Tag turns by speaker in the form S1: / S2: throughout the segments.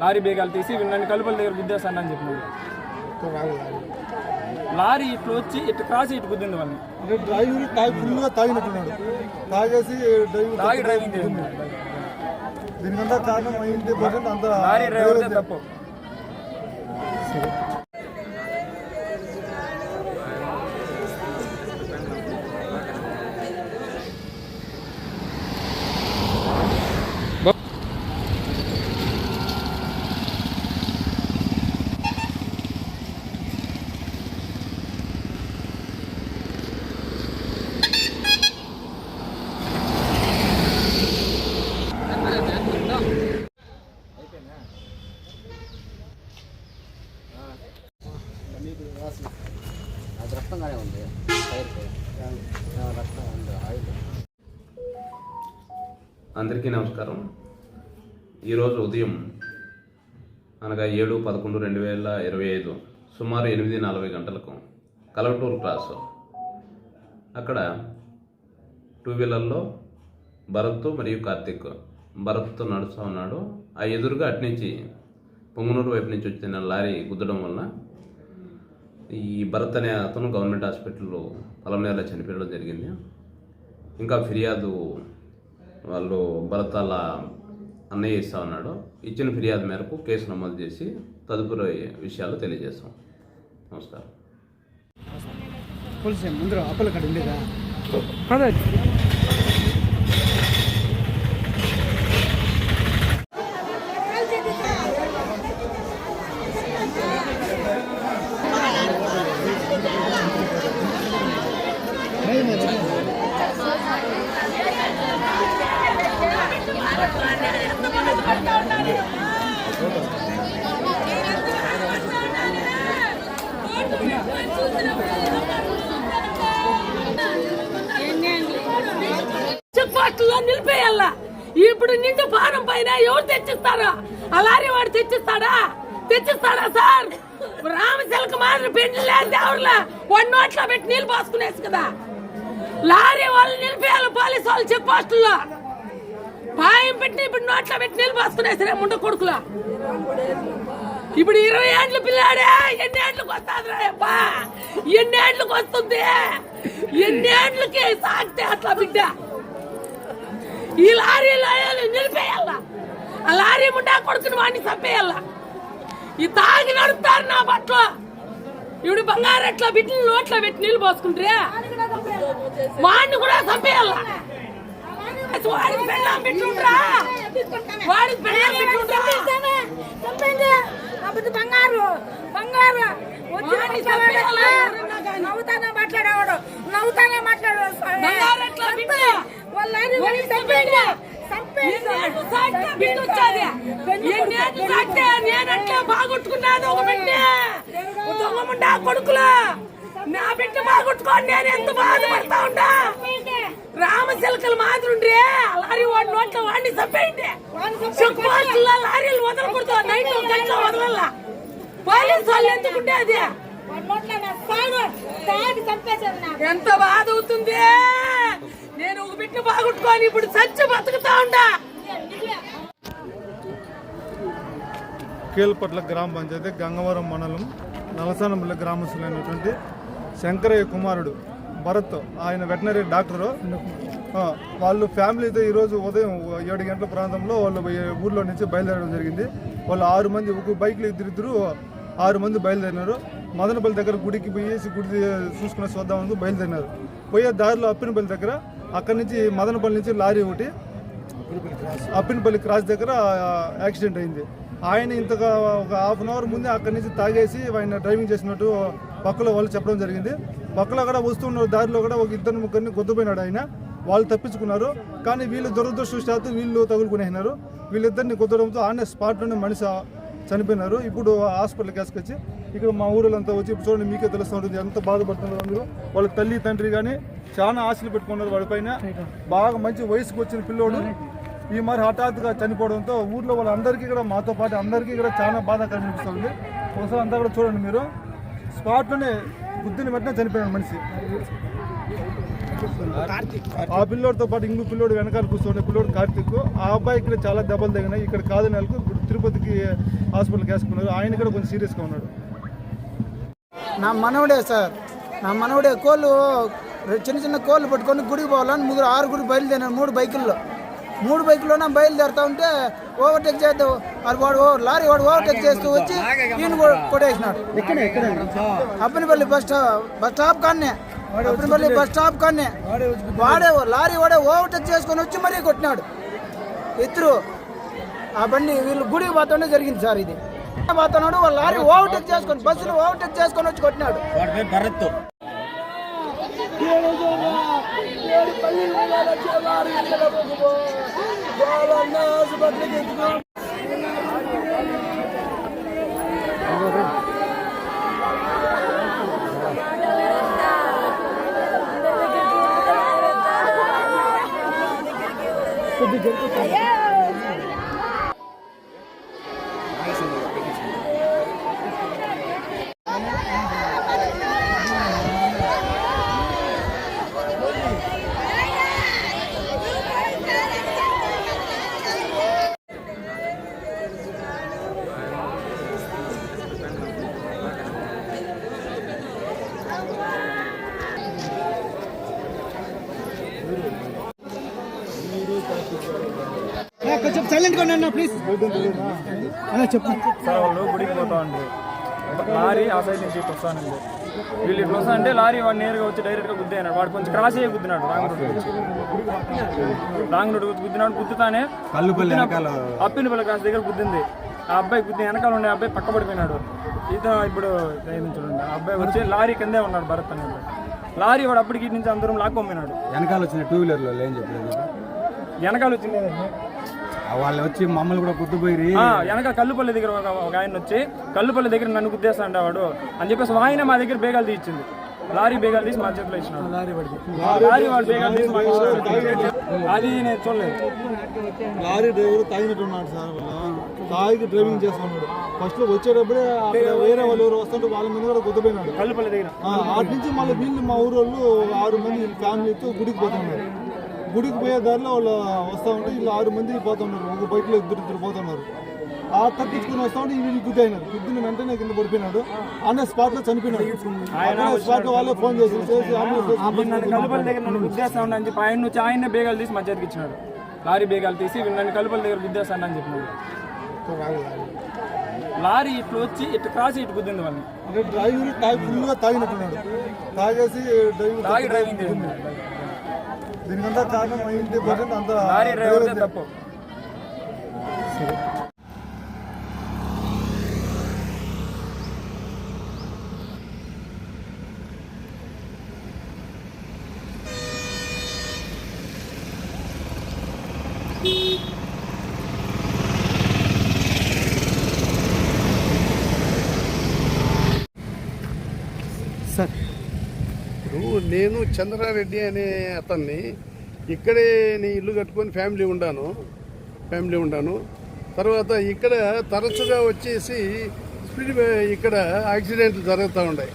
S1: Lorry బేగాలు తీసి నన్ను కలుపుల దగ్గర గుద్దేస్తాను అని చెప్పినాడు. లారీ ఇట్లా వచ్చి ఇట్లా క్రాస్ ఇటు గుద్దింది వాళ్ళని.
S2: డ్రైవర్ తాగి ఫుల్గా తాగినట్టున్నాడు. తాగేసి
S1: లారీ డ్రైవింగ్ చేసింది
S2: దీనికంతా కారణం పర్సెంట్ అంత
S1: లారీ డ్రైవర్ తప్పు
S3: అది రక్తంగానే ఉంది టైర్కి ఆ, రక్తం ఉంది ఆయిల్
S4: అందరికీ నమస్కారం. ఈరోజు ఉదయం అనగా ఏడు పదకొండు రెండు వేల ఇరవై ఐదు సుమారు ఎనిమిది నలభై గంటలకు కలవటూరు క్రాస్. అక్కడ టూ వీలర్లో భరత్ మరియు కార్తిక్ భరత్తో నడుస్తూ ఉన్నాడు. ఆ ఎదురుగా అట్నుంచి పొంగునూరు వైపు నుంచి వచ్చిన లారీ గుద్దడం వల్ల ఈ భరత్ అనే అతను గవర్నమెంట్ హాస్పిటల్లో పొలంనేలా చనిపోవడం జరిగింది. ఇంకా ఫిర్యాదు వాళ్ళు భరతాల అన్నయ్య ఇస్తా ఉన్నాడు. ఇచ్చిన ఫిర్యాదు మేరకు కేసు నమోదు చేసి తదుపరి విషయాలు తెలియజేస్తాం. నమస్కారం.
S2: ముందు ముందర అప్పల ఉండేదా
S5: చెక్ పోస్టులో నిలిపేయాల ఇప్పుడు నిండు భారం పైన ఎవరు తెచ్చిస్తారా? అలారే వాడు తెచ్చిస్తాడా? తెచ్చిస్తాడా సార్? రామశిల్క మాదిరి పెండ్లి లేదు ఎవరులా వాడి నోట్లో పెట్టి నీళ్ళు పోసుకునేసి కదా. లారీ వాళ్ళు నిలిపేయాలి పోలీసు వాళ్ళు చెక్ పోస్టుల్లో. పాయం పెట్టి ఇప్పుడు నోట్లో పెట్టి నీళ్ళు పోసుకునేసిరే ముండ కొడుకులా. ఇప్పుడు ఇరవై ఏళ్ళు పిల్లాడే ఎన్ని ఏళ్ళకి వస్తుంది అబ్బా? ఎన్ని ఏళ్ళకి వస్తుంది? ఎన్ని ఏళ్ళకి సాగితే అట్లా బిడ్డ? ఈ లారీలో నిలిపేయాల? ఆ లారీ ముండా కొడుకుని వాడిని చంపేయాల? ఈ తాగి నడుపుతారు నా బట్టలు. ఇప్పుడు బంగారెట్లా బిడ్డలు నోట్లో పెట్టి నీళ్ళు పోసుకుంటే వాడిని కూడా చంపేయాల? వాడికి పెళ్ళాం పెట్టుండ్రా? వాడికి పెళ్ళాం పెట్టుండ్రా?
S6: బంగారు బంగారు. నవ్వుతానే మాట్లాడేవాడు. నవ్వుతానే మాట్లాడేవాడు.
S5: నేనట్లే బాగొట్టుకున్నాను? ఒక బిడ్డ. దొంగముండా కొడుకులు. నా బిడ్డ బాగొట్టుకోండి నేను ఎంత బాధపడతా ఉండా? రామశిలకలు మాదిరి లారీ వాడి నోట్లో వాడిని చంపేయండి. చెక్ పోస్టుల్లో లారీలు వదలకూడదు. నైట్ గంటలో వదలల్లా పోలీసు వాళ్ళు ఎందుకుంటే అది. ఎంత బాధ అవుతుంది? నేను ఒక బిడ్డ బాగొట్టుకొని ఇప్పుడు సచ్చి బతుకుతా ఉండా.
S2: కేల్పట్ల గ్రామ పంచాయతీ గంగవరం మండలం నలసానపల్లి గ్రామస్తులైనటువంటి శంకరయ్య కుమారుడు భరత్ ఆయన వెటనరీ డాక్టరు. వాళ్ళు ఫ్యామిలీతో ఈరోజు ఉదయం ఏడు గంటల ప్రాంతంలో వాళ్ళు ఊర్లో నుంచి బయలుదేరడం జరిగింది. వాళ్ళు ఆరు మంది ఒక బైక్లు ఇద్దరిద్దరు ఆరు మంది బయలుదేరినారు. మదనపల్లి దగ్గర గుడికి పోయేసి గుడి చూసుకుని చూద్దామని బయలుదేరినారు. పోయే దారిలో అప్పినపల్లి దగ్గర అక్కడి నుంచి మదనపల్లి నుంచి లారీ ఒకటి అప్పినపల్లి క్రాస్ దగ్గర యాక్సిడెంట్ అయింది. ఆయన ఇంతగా ఒక హాఫ్ అన్ అవర్ ముందే అక్కడి నుంచి తాగేసి ఆయన డ్రైవింగ్ చేసినట్టు పక్కలో వాళ్ళు చెప్పడం జరిగింది. పక్కలో కూడా వస్తున్న దారిలో కూడా ఒక ఇద్దరు ముగ్గురిని గుద్దపోయినాడు ఆయన. వాళ్ళు తప్పించుకున్నారు. కానీ వీళ్ళు దురదృష్టవశాత్తు వీళ్ళు తగులుకునేసినారు. వీళ్ళిద్దరిని కుదరడంతో ఆనే స్పాట్లోనే మనిషి చనిపోయినారు. ఇప్పుడు హాస్పిటల్కి కేసుకొచ్చి ఇక్కడ మా ఊళ్ళంతా వచ్చి ఇప్పుడు చూడండి మీకే తెలుస్తూ ఉంటుంది. ఎంత బాధపడుతున్నారు అందరూ. వాళ్ళ తల్లి తండ్రి కానీ చాలా ఆశలు పెట్టుకున్నారు వాడిపైన బాగా మంచి వయసుకు వచ్చిన పిల్లోడు. ఈ మరి హఠాత్తుగా చనిపోవడంతో ఊర్లో వాళ్ళందరికీ కూడా మాతో పాటు అందరికీ కూడా చాలా బాధ కనిపిస్తుంది ఒకసారి అంతా కూడా చూడండి మీరు. స్పాట్లోనే బుద్ధిని వెంటనే చనిపోయాడు మనిషి. ఆ పిల్లోడితో పాటు ఇంకో పిల్లోడు వెనకాల కూర్చోండి. పిల్లోడు కార్తీక్. ఆ అబ్బాయి ఇక్కడ చాలా దెబ్బలు తగినాయి. ఇక్కడ కాదు నెలకు తిరుపతికి హాస్పిటల్కి వేసుకున్నారు. ఆయన కూడా కొంచెం సీరియస్గా ఉన్నాడు.
S7: నా మనవడే సార్. నా మనవడే కోళ్ళు చిన్న చిన్న కోళ్ళు పట్టుకొని గుడికి పోవాలని ముగ్గురు ఆరుగురు బయలుదేరారు మూడు బైకుల్లో. మూడు బైకుల్లోనే బయలుదేరుతా ఉంటే ఓవర్టేక్ చేద్దాం. అది వాడు లారీ వాడు ఓవర్టేక్ చేస్తూ వచ్చి ఈయన కొట్టేసినాడు. Appanipalli bus stop bus stop కాన్నే. Appanipalli bus stop కాన్నే. వాడే లారీ వాడే ఓవర్టేక్ చేసుకొని వచ్చి మరీ కొట్టినాడు. ఇద్దరు ఆ బండి వీళ్ళు గుడికి పోతుండే జరిగింది సార్ ఇది. పోతున్నాడు వాళ్ళ లారీ ఓవర్టేక్ చేసుకొని బస్సులు ఓవర్టేక్ చేసుకొని వచ్చి కొట్టినాడు. కొంచెం ఉన్నా ప్లీజ్ అలా చెప్పు.
S1: సార్ వాళ్ళు గుడికి పోతా ఉండ్రు లారీ ఆ సైడ్ నుంచి ఇటు వస్తానండి. వీళ్ళు ఇట్లా వస్తా అంటే లారీ వాడు నేరుగా వచ్చి డైరెక్ట్గా గుద్దేనాడు వాడు కొంచెం క్రాస్ అయ్యి గుద్దినాడు రాంగ్ రోడ్ రాంగ్ రోడ్ గుద్దినాడు గుద్దుతానే అప్పినపల్లి క్రాస్ దగ్గర గుద్దింది. ఆ అబ్బాయి గుద్ది వెనకాల ఉండే అబ్బాయి పక్క పడిపోయినాడు. ఇతను ఇప్పుడు చూడండి. ఆ అబ్బాయి వచ్చి లారీ కిందే ఉన్నాడు భరత్ అనే లారీ వాడు అప్పటికి నుంచి అందరం లాక్కొమ్మినాడు.
S8: వెనకాల వచ్చిన టూ వీలర్లో ఏం చెప్పలేదు?
S1: వెనకాల వచ్చింది.
S8: వాళ్ళు వచ్చి మమ్మల్ని కూడా గుర్తుపోయి
S1: వెనక కల్లుపల్లి దగ్గర ఒక ఆయన వచ్చి కల్లుపల్లి దగ్గర నన్ను గుద్దేస్తా వాడు. అని చెప్పేసి ఆయన మా దగ్గర బేగాలు తీయించింది. లారీ బేగాలు తీసి మా చేతిలో ఇచ్చినాడు. లారీ వాడు బేగాలు తీసి మాకు. అది నేను చూడలేదు.
S2: లారీ డ్రైవర్ తాగినట్టు ఉన్నాడు సార్ తాగి డ్రైవింగ్ చేస్తున్నాడు. ఫస్ట్ వచ్చేటప్పుడే అక్కడ వేరే వాళ్ళు ఎవరు వస్తుంటే వాళ్ళ మీద కూడా గుద్దపోయినాడు.
S1: కల్లుపల్లి దగ్గర.
S2: ఆ, అటు నుంచి మళ్ళీ వీళ్ళు మా ఊరు వాళ్ళు ఆరు మంది ఫ్యామిలీతో గుడికి పోతున్నారు. గుడికి పోయే దారిలో వాళ్ళు వస్తూ ఉంటే వీళ్ళు ఆరు మంది పోతున్నారు. ఒక బైక్లో ఇద్దరు ఇద్దరు పోతున్నారు. ఆ తప్పించుకుని వస్తూ ఉంటే వీళ్ళు గుద్దాయినారు గుద్దిన వెంటనే కింద పడిపోయినాడు. అన్న స్పాట్లో చనిపోయినాడు. స్పాట్లో వాళ్ళే ఫోన్ చేసి
S1: కల్లుపల్లి దగ్గర నన్ను అని చెప్పి ఆయన నుంచి ఆయన బేగాలు తీసి మా చేతికి ఇచ్చినాడు. లారీ బేగాలు తీసి నన్ను కల్లుపల్లి దగ్గర గుద్దేస్తాను అని చెప్పినాడు. లారీ ఇట్లా వచ్చి ఇటు క్రాస్ ఇటు గుద్దింది వాళ్ళని.
S2: డ్రైవర్ ఫుల్గా తాగినట్టున్నాడు. తాగేసి
S1: డ్రైవింగ్ చేసింది
S2: దీనికంతా కారణం పర్సెంట్ అంతా
S9: నేను చంద్రారెడ్డి అనే అతన్ని ఇక్కడే నేను ఇల్లు కట్టుకొని ఫ్యామిలీ ఉండాను ఫ్యామిలీ ఉండాను. తర్వాత ఇక్కడ తరచుగా వచ్చేసి స్పీడ్ ఇక్కడ యాక్సిడెంట్లు జరుగుతూ ఉన్నాయి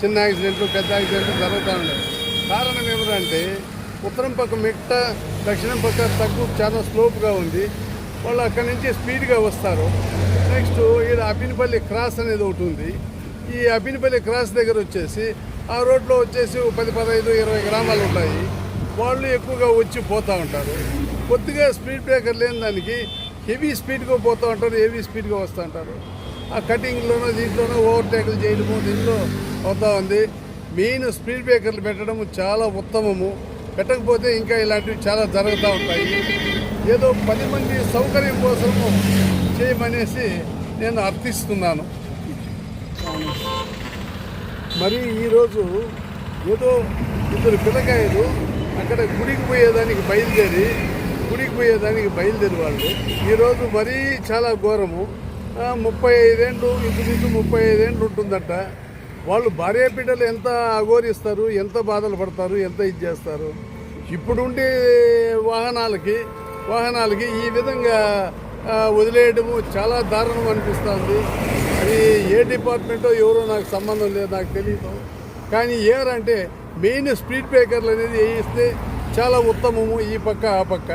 S9: చిన్న యాక్సిడెంట్లు పెద్ద యాక్సిడెంట్లు జరుగుతూ ఉన్నాయి కారణం ఏమిటంటే ఉత్తరం పక్క మిట్ట దక్షిణం పక్క తగ్గు చాలా స్లోప్గా ఉంది. వాళ్ళు అక్కడి నుంచి స్పీడ్గా వస్తారు. నెక్స్ట్ ఈడ అపినపల్లి క్రాస్ అనేది ఒకటి ఉంది. ఈ అపినపల్లి క్రాస్ దగ్గర వచ్చేసి ఆ రోడ్లో వచ్చేసి పది పదహైదు ఇరవై గ్రామాలు ఉన్నాయి వాళ్ళు ఎక్కువగా వచ్చి పోతూ ఉంటారు. కొద్దిగా స్పీడ్ బ్రేకర్ లేని దానికి హెవీ స్పీడ్గా పోతూ ఉంటారు హెవీ స్పీడ్గా వస్తూ ఉంటారు. ఆ కటింగ్లోనూ దీంట్లోనో ఓవర్టేకులు చేయడము దీంట్లో అవుతూ ఉంది. మెయిన్ స్పీడ్ బ్రేకర్లు పెట్టడం చాలా ఉత్తమము. పెట్టకపోతే ఇంకా ఇలాంటివి చాలా జరుగుతూ ఉంటాయి. ఏదో పది మంది సౌకర్యం కోసము చేయమనేసి నేను అర్థిస్తున్నాను. మరి ఈరోజు ఏదో ఇద్దరు పిల్లకాయలు అక్కడ గుడికి పోయేదానికి బయలుదేరి గుడికి పోయేదానికి బయలుదేరి వాళ్ళు ఈరోజు మరీ చాలా ఘోరము. ముప్పై ఐదేండ్లు ఇంచుమించు ముప్పై ఐదేండ్లు ఉంటుందట. వాళ్ళు భార్య బిడ్డలు ఎంత అఘోరిస్తారు ఎంత బాధలు పడతారు ఎంత ఇది చేస్తారు? ఇప్పుడుండే వాహనాలకి వాహనాలకి ఈ విధంగా వదిలేయడము చాలా దారుణం అనిపిస్తుంది. అది ఏ డిపార్ట్మెంటో ఎవరో నాకు సంబంధం లేదు నాకు తెలియదు కానీ ఏరంటే మెయిన్ స్పీడ్ బ్రేకర్లు అనేది వేయిస్తే చాలా ఉత్తమము ఈ పక్క ఆ పక్క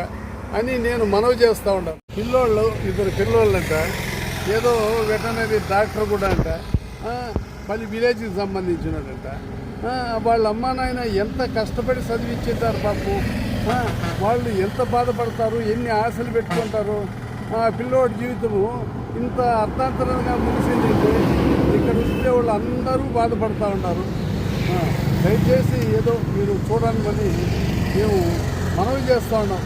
S9: అని నేను మనవి చేస్తూ ఉండాను పిల్లోళ్ళు ఇద్దరు పిల్లోళ్ళంట ఏదో వెటనరీ డాక్టర్ కూడా అంట ఆ, మళ్ళీ విలేజ్కి సంబంధించినడంట వాళ్ళ అమ్మా నాయన ఎంత కష్టపడి చదివించేటారు పాపు. వాళ్ళు ఎంత బాధపడతారు ఎన్ని ఆశలు పెట్టుకుంటారు. పిల్లోడి జీవితము ఇంత అర్థాంతరంగా ముగిసిందంటే ఇక్కడ ఉండే వాళ్ళు అందరూ బాధపడతా ఉన్నారు. దయచేసి ఏదో మీరు చూడాలని మేము మనవి చేస్తూ ఉన్నాం.